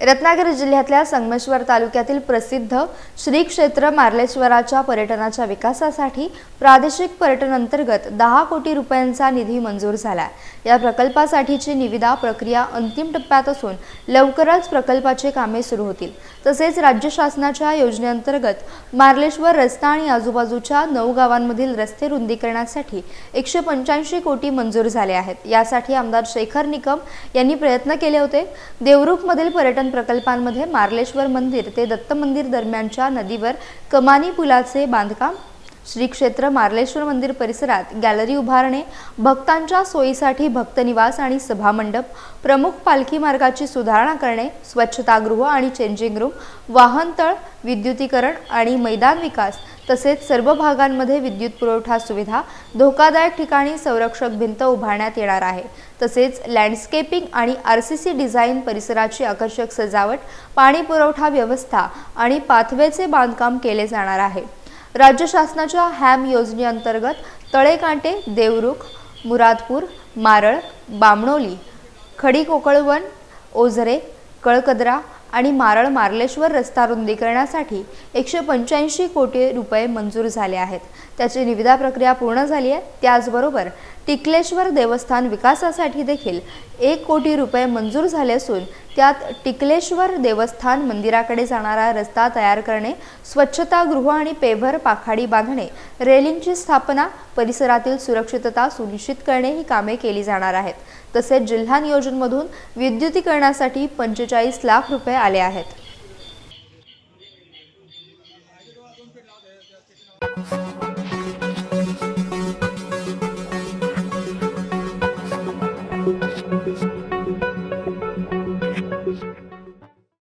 रत्नागिरी जिल्ह्यातल्या संगमेश्वर तालुक्यातील प्रसिद्ध श्री क्षेत्र मार्लेश्वराच्या पर्यटनाच्या विकासासाठी प्रादेशिक पर्यटन अंतर्गत दहा कोटी रुपयांचा निधी मंजूर झाला या प्रकल्पासाठीची निविदा प्रक्रिया अंतिम टप्प्यात असून लवकरच प्रकल्पाची कामे सुरू होतील. तसेच राज्य शासनाच्या योजनेअंतर्गत मार्लेश्वर रस्ता आणि आजूबाजूच्या नऊ गावांमधील रस्ते रुंदीकरणासाठी एकशे पंच्याऐंशी कोटी मंजूर झाले आहेत. यासाठी आमदार शेखर निकम यांनी प्रयत्न केले होते. देवरुखमधील पर्यटन प्रकल्पांमध्ये मार्लेश्वर मंदिर ते दत्त मंदिर दरम्यानच्या नदीवर कमानी पुलाचे बांधकाम श्री क्षेत्र मार्लेश्वर मंदिर परिसरात गॅलरी उभारणे भक्तांच्या सोयीसाठी भक्तनिवास आणि सभामंडप प्रमुख पालखी मार्गाची सुधारणा करणे स्वच्छतागृह आणि चेंजिंग रूम वाहनतळ विद्युतीकरण आणि मैदान विकास तसेच सर्व भागांमध्ये विद्युत पुरवठा सुविधा धोकादायक ठिकाणी संरक्षक भिंत उभारण्यात येणार आहे. तसेच लँडस्केपिंग आणि आर सी सी डिझाईन परिसराची आकर्षक सजावट पाणी पुरवठा व्यवस्था आणि पाथवेचे बांधकाम केले जाणार आहे. राज्य शासनाच्या हॅम योजनेअंतर्गत तळेकांटे देवरुख मुरादपूर मारळ बामणोली खडी कोकळवन ओझरे कळकदरा आणि मारळ मार्लेश्वर रस्ता रुंदीकरणासाठी एकशे पंच्याऐंशी कोटी रुपये मंजूर झाले आहेत. त्याची निविदा प्रक्रिया पूर्ण झाली आहे. त्याचबरोबर टिकलेश्वर देवस्थान विकासासाठी देखील एक कोटी रुपये मंजूर झाले असून त्यात टिकलेश्वर देवस्थान मंदिराकडे जाणारा रस्ता तयार करणे स्वच्छतागृह आणि पेभर पाखाडी बांधणे रेलिंगची स्थापना परिसरातील सुरक्षितता सुनिश्चित करणे ही कामे केली जाणार आहेत. तसेच जिल्हा नियोजनमधून विद्युतीकरणासाठी पंचेचाळीस लाख रुपये आले आहेत.